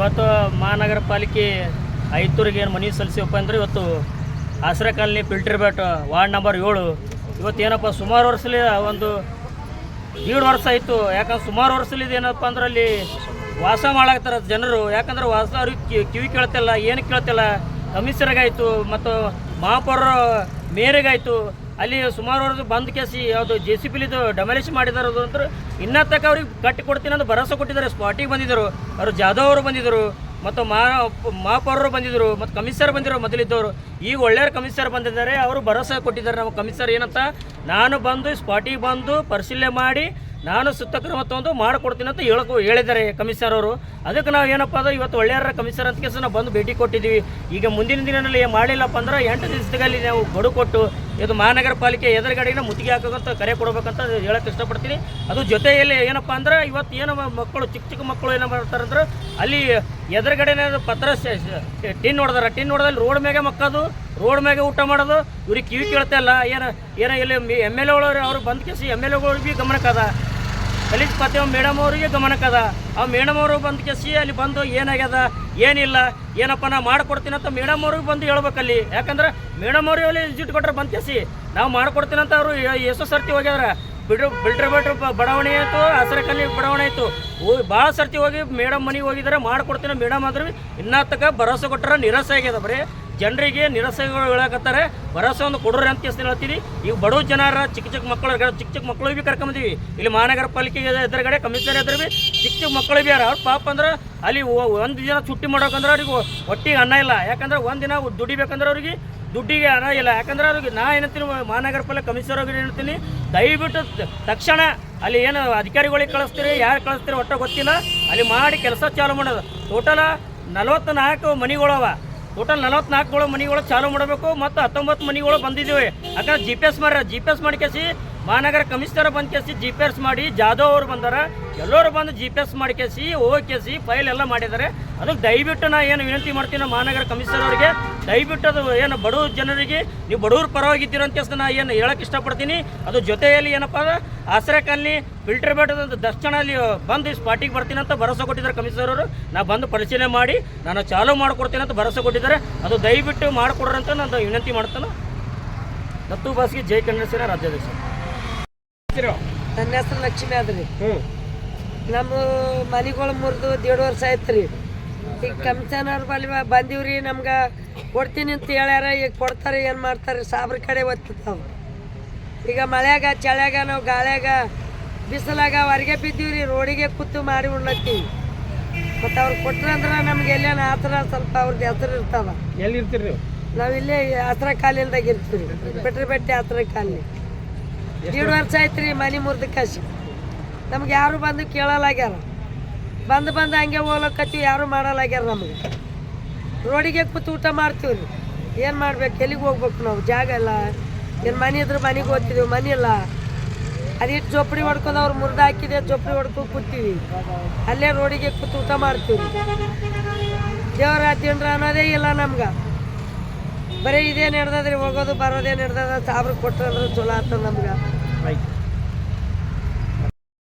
ಇವತ್ತು ಮಹಾನಗರ ಪಾಲಿಕೆ ಐತೂರಿಗೆ ಏನು ಮನವಿ ಸಲ್ಲಿಸಿವಪ್ಪ ಅಂದ್ರೆ ಇವತ್ತು Asare colony filter bed ward number ಏಳು. ಇವತ್ತು ಏನಪ್ಪ, ಸುಮಾರು ವರ್ಷಲಿ ಒಂದು ದೀಡ್ ವರ್ಷ ಆಯಿತು. ಯಾಕಂದ್ರೆ ಸುಮಾರು ವರ್ಷಲಿ ಇದೇನಪ್ಪ ಅಂದ್ರೆ ಅಲ್ಲಿ ವಾಸ ಮಾಡಾಕತ್ತಾರ ಜನರು. ಯಾಕಂದ್ರೆ ವಾಸ ಅವ್ರಿಗೆ ಕಿವಿ ಕೇಳ್ತಿಲ್ಲ, ಏನು ಕೇಳ್ತಿಲ್ಲ. ಕಮಿಷನರ್ಗಾಯ್ತು ಮತ್ತು ಮಹಾಪೌರ ಮೇರೆಗಾಯ್ತು. ಅಲ್ಲಿ ಸುಮಾರು ಅವ್ರದ್ದು ಬಂದ್ ಕೇಸಿ ಯಾವುದು ಜೆ ಸಿ ಪಿಲಿದು ಡಮಾಲಿಷ್ ಮಾಡಿದಾರೆ ಅದು ಅಂದ್ರೆ ಇನ್ನ ತಕ್ಕ ಅವ್ರಿಗೆ ಕಟ್ಟಿ ಕೊಡ್ತೀನಿ ಅಂತ ಭರವಸೆ ಕೊಟ್ಟಿದ್ದಾರೆ. ಸ್ಪಾಟಿಗೆ ಬಂದಿದ್ದರು. ಅವರು ಜಾಧವ್ ಅವರು ಬಂದಿದ್ದರು. ಮತ್ತು ಮಾ ಮಾಪೌರರು ಬಂದಿದ್ದರು. ಮತ್ತು ಕಮಿಷನರ್ ಬಂದಿರೋ ಮೊದಲಿದ್ದವರು. ಈಗ ಒಳ್ಳೆಯ ಕಮಿಷನರ್ ಬಂದಿದ್ದಾರೆ. ಅವರು ಭರವಸೆ ಕೊಟ್ಟಿದ್ದಾರೆ. ನಮ್ಮ ಕಮಿಷನರ್ ಏನಂತ, ನಾನು ಬಂದು ಸ್ಪಾಟಿಗೆ ಬಂದು, ಪರಿಶೀಲನೆ ಮಾಡಿ, ನಾನು ಸುತ್ತ ಕ್ರಮ ತಗೊಂಡು ಮಾಡಿಕೊಡ್ತೀನಿ ಅಂತ ಹೇಳಕ್, ಹೇಳಿದ್ದಾರೆ ಕಮಿಷನರ್ ಅವರು. ಅದಕ್ಕೆ ನಾವು ಏನಪ್ಪ ಅದು ಇವತ್ತು ಒಳ್ಳೆಯರ ಕಮಿಷನರ್ ಅಂತ ಕೇಸ ನಾವು ಬಂದು ಭೇಟಿ ಕೊಟ್ಟಿದ್ದೀವಿ. ಈಗ ಮುಂದಿನ ದಿನದಲ್ಲಿ ಮಾಡಿಲ್ಲಪ್ಪ ಅಂದ್ರೆ ಎಂಟು ದಿವಸದಲ್ಲಿ ನಾವು ಗಡು ಕೊಟ್ಟು ಇದು ಮಹಾನಗರ ಪಾಲಿಕೆ ಎದುರುಗಡೆಗೆ ಮುತ್ತಿಗೆ ಹಾಕೋಂತ ಕರೆ ಕೊಡಬೇಕಂತ ಹೇಳಕ್ಕೆ ಇಷ್ಟಪಡ್ತೀನಿ. ಅದು ಜೊತೆಯಲ್ಲಿ ಏನಪ್ಪ ಅಂದ್ರೆ ಇವತ್ತು ಏನು ಮಕ್ಕಳು ಚಿಕ್ಕ ಚಿಕ್ಕ ಮಕ್ಕಳು ಏನು ಮಾಡ್ತಾರೆ ಅಂದ್ರೆ ಅಲ್ಲಿ ಎದುರುಗಡೆನೇ ಪತ್ರ ಟಿನ್ ನೋಡಿದಾರೆ ಟಿನ್ ನೋಡಿದಲ್ಲಿ ರೋಡ್ ಮ್ಯಾಗೆ ಮಕ್ಕದು, ರೋಡ್ ಮ್ಯಾಗೆ ಊಟ ಮಾಡೋದು. ಇವ್ರಿಗೆ ಕಿವಿ ಕೇಳ್ತಾ ಇಲ್ಲ. ಏನು ಏನೋ ಇಲ್ಲಿ ಎಂ ಎಲ್ ಎಗಳು ಅವ್ರು ಬಂದ್ ಕೇಸಿ ಎಂ ಎಲ್ ಎಗಳಿಗೆ ಗಮನಕ್ಕದ ಪಾತ್ಯ ಮೇಡಮ್ ಅವರಿಗೆ ಗಮನಕ್ಕದ ಆ ಮೇಡಮ್ ಅವರು ಬಂದು ಕೆಸಿ ಅಲ್ಲಿ ಬಂದು ಏನಾಗ್ಯದ, ಏನಿಲ್ಲ, ಏನಪ್ಪ ನಾ ಮಾಡ್ಕೊಡ್ತೀನಿ ಅಂತ ಮೇಡಮ್ ಅವ್ರಿಗೆ ಬಂದು ಹೇಳ್ಬೇಕಲ್ಲಿ. ಯಾಕಂದ್ರೆ ಮೇಡಮ್ ಅವ್ರಿಗೆ ಅಲ್ಲಿ ಜಿಟ್ ಕೊಟ್ರೆ ಬಂದು ಕೆಸಿ ನಾವು ಮಾಡ್ಕೊಡ್ತೀನಿ ಅಂತ ಅವರು ಎಷ್ಟು ಸರ್ತಿ ಹೋಗ್ಯಾರ ಬಿಡ್ರು ಬಿಲ್ಡ್ರ ಬಿಟ್ರ ಬಡಾವಣೆ ಆಯಿತು ಹಸರಕಲ್ಲಿ ಬಡಾವಣೆ ಆಯಿತು. ಭಾಳ ಸರ್ತಿ ಹೋಗಿ ಮೇಡಮ್ ಮನೆಗೆ ಹೋಗಿದ್ದಾರೆ ಮಾಡ್ಕೊಡ್ತೀನಿ ಮೇಡಮ್ ಆದ್ರೆ ಇನ್ನೂ ತಕ್ಕ ಭರವಸೆ ಕೊಟ್ಟರೆ ನಿರಾಸೆ ಆಗ್ಯದ ಬರೀ. ಜನರಿಗೆ ನಿರಾಸೆಗಳು ಹೇಳಕತ್ತಾರೆ. ಭರವಸೆ ಒಂದು ಕೊಡ್ರಿ ಅಂತ ಕೇಸ್ ಹೇಳ್ತೀವಿ ಈಗ ಬಡವ ಜನರ ಚಿಕ್ಕ ಚಿಕ್ಕ ಮಕ್ಕಳು ಚಿಕ್ಕ ಚಿಕ್ಕ ಮಕ್ಕಳು ಭೀ ಕರ್ಕೊಂಬಂದಿವಿ ಇಲ್ಲಿ ಮಹಾನಗರ ಪಾಲಿಕೆ ಎದುರುಗಡೆ ಕಮಿಷನರ್ ಎದುರು ಭೀ ಚಿಕ್ಕ ಚಿಕ್ಕ ಮಕ್ಕಳು ಭೀ ಯಾರ? ಅವ್ರು ಪಾಪ ಅಂದ್ರೆ ಅಲ್ಲಿ ಒಂದು ದಿನ ಚುಟ್ಟಿ ಮಾಡೋಕಂದ್ರೆ ಅವ್ರಿಗೆ ಒಟ್ಟಿಗೆ ಅನ್ನ ಇಲ್ಲ. ಯಾಕಂದ್ರೆ ಒಂದು ದಿನ ದುಡಿಬೇಕಂದ್ರೆ ಅವ್ರಿಗೆ ದುಡ್ಡಿಗೆ ಅನ್ನ ಇಲ್ಲ. ಯಾಕಂದ್ರೆ ಅವ್ರಿಗೆ ನಾ ಏನಂತೀನಿ ಮಹಾನಗರ ಪಾಲಿಕೆ ಕಮಿಷನರ್ ಅವ್ರಿಗೆ ಹೇಳ್ತೀನಿ, ದಯವಿಟ್ಟು ತಕ್ಷಣ ಅಲ್ಲಿ ಏನು ಅಧಿಕಾರಿಗಳಿಗೆ ಕಳಿಸ್ತೀರಿ, ಯಾರು ಕಳಿಸ್ತೀರಿ ಒಟ್ಟು ಗೊತ್ತಿಲ್ಲ. ಅಲ್ಲಿ ಮಾಡಿ ಕೆಲಸ ಚಾಲು ಮಾಡೋದು. ಟೋಟಲ ನಲವತ್ತು ನಾಲ್ಕು ಮನೆಗಳವ. ಟೋಟಲ್ ನಲವತ್ನಾಲ್ಕು ಮನೆಗಳು ಚಾಲು ಮಾಡಬೇಕು ಮತ್ತು ಹತ್ತೊಂಬತ್ತು ಮನೆಗಳು ಬಂದಿದ್ದೇವೆ. ಯಾಕಂದ್ರೆ ಜಿ ಪಿ ಎಸ್ ಮಾಡ್ಯಾರ ಜಿ ಪಿ ಎಸ್ ಮಾಡಿ ಮಹಾನಗರ ಕಮಿಷನರ್ ಬಂದ್ ಕೇಸಿ ಜಿ ಪಿ ಎಸ್ ಮಾಡಿ, ಜಾಧವ್ ಅವರು ಬಂದಾರ. ಎಲ್ಲರೂ ಬಂದು ಜಿ ಪಿ ಎಸ್ ಮಾಡ್ಕೇಸಿ ಓಕೆಸಿ ಫೈಲ್ ಎಲ್ಲ ಮಾಡಿದ್ದಾರೆ. ಅದಕ್ಕೆ ದಯವಿಟ್ಟು ನಾ ಏನು ವಿನಂತಿ ಮಾಡ್ತೀನಿ ಮಹಾನಗರ ಕಮಿಷನರ್ ಅವರಿಗೆ ದಯವಿಟ್ಟು ಅದು ಏನು ಬಡವ ಜನರಿಗೆ ನೀವು ಬಡವ್ರ ಪರವಾಗಿದ್ದೀರ ಅಂತ ನಾ ಏನು ಹೇಳಕ್ಕೆ ಇಷ್ಟಪಡ್ತೀನಿ. ಅದು ಜೊತೆಯಲ್ಲಿ ಏನಪ್ಪ ಕಾಲನಿ ಫಿಲ್ಟರ್ ಬೇಟದ ದರ್ಶನ ಅಲ್ಲಿ ಬಂದು ಸ್ಪಾಟಿಗೆ ಬರ್ತೀನಿ ಅಂತ ಭರವಸೆ ಕೊಟ್ಟಿದ್ದಾರೆ ಕಮಿಷನರ್ ಅವರು. ನಾ ಬಂದು ಪರಿಶೀಲನೆ ಮಾಡಿ ನಾನು ಚಾಲೂ ಮಾಡಿಕೊಡ್ತೀನಿ ಅಂತ ಭರವಸೆ ಕೊಟ್ಟಿದ್ದಾರೆ. ಅದು ದಯವಿಟ್ಟು ಮಾಡಿಕೊಡ್ರಂತ ನಾನು ವಿನಂತಿ ಮಾಡ್ತಾನೆ. ದತ್ತು ಬಾಸ್ಗೆ ಜೈ ಕನ್ನಡ ಸೇನಾ ರಾಜ್ಯಾಧ್ಯಕ್ಷ. ನನ್ನ ಹೆಸರು ಲಕ್ಷ್ಮಿ ಆದ್ರಿ. ಹ್ಞೂ ನಮ್ಮ ಮನೆಗಳು ಮುರಿದು ದೇಡ್ ವರ್ಷ ಆಯ್ತು ರೀ ಈಗ ಕಮಿಷನರ್ ಬಲ್ಲಿ ಬಂದೀವ್ರಿ ನಮ್ಗೆ ಕೊಡ್ತೀನಿ ಅಂತ ಹೇಳ್ಯಾರ ಈಗ ಕೊಡ್ತಾರೆ ಏನು ಮಾಡ್ತಾರೆ ಸಾಬ್ರ ಕಡೆ ಒತ್ತಿರ್ತಾವ ಈಗ ಮಳೆಯಾಗ ಚಳ್ಯಾಗ ನಾವು ಗಾಳ್ಯಾಗ ಬಿಸಿಲಾಗ ಹೊರಗೆ ಬಿದ್ದೀವ್ರಿ ರೋಡಿಗೆ ಕೂತು ಮಾಡಿ ಉಣ್ಣತ್ತೀವಿ. ಮತ್ತು ಅವ್ರು ಕೊಟ್ರಂದ್ರೆ ನಮ್ಗೆ ಎಲ್ಲೇನು ಆ ಥರ ಸ್ವಲ್ಪ ಅವ್ರದ್ದು ಹೆಸರು ಇರ್ತಾವ. ಎಲ್ಲಿ ಇರ್ತೀರಿ ನೀವು? ನಾವು ಇಲ್ಲೇ ಹತ್ರ ಕಾಲಿಲ್ದಾಗ ಇರ್ತೀವಿ ಬೆಟ್ಟಿ ಬೆಟ್ಟೆ ಹತ್ರ ಕಾಲಿ ಎರಡು ವರ್ಷ? ಆಯ್ತು ರೀ ಮನೆ ಮುರಿದಕ್ಕೆ ಕಾಸಿ. ನಮ್ಗೆ ಯಾರು ಬಂದು ಕೇಳಲಾಗ್ಯಾರ? ಬಂದು ಬಂದು ಹಂಗೆ ಹೋಗ್ಲಕ್ಕತ್ತಿ ಯಾರು ಮಾಡಲಾಗ್ಯಾರ ನಮಗೆ? ರೋಡಿಗೆ ಕೂತು ಊಟ ಮಾಡ್ತೀವಿ ರೀ ಏನು ಮಾಡ್ಬೇಕು? ಎಲ್ಲಿಗೆ ಹೋಗ್ಬೇಕು ನಾವು? ಜಾಗ ಇಲ್ಲ. ಏನು ಮನೆ ಇದ್ರೆ ಮನೆಗೆ ಹೋಗ್ತಿದ್ದೀವಿ ಮನೆ ಇಲ್ಲ. ಅದಿಟ್ಟು ಜೋಪಡಿ ಹೊಡ್ಕೊಂಡು ಅವ್ರು ಮುರ್ದು ಹಾಕಿದೆ, ಜೋಪಡಿ ಹೊಡ್ಕೊಂಡು ಕೂತೀವಿ. ಅಲ್ಲೇ ರೋಡಿಗೆ ಕೂತು ಊಟ ಮಾಡ್ತೀವಿ ದೇವರ ತಿಂಡ್ರ ಅನ್ನೋದೇ ಇಲ್ಲ ನಮ್ಗೆ. ಬರೀ ಇದೇ ನಡೆದದ್ರಿ, ಹೋಗೋದು, ಬರೋದೇ ನಡೆದದ, ಸಾಬ್ರು ಕೊಟ್ಟರೆ ಚಲೋ ಆತ ನಮ್ಗೆ.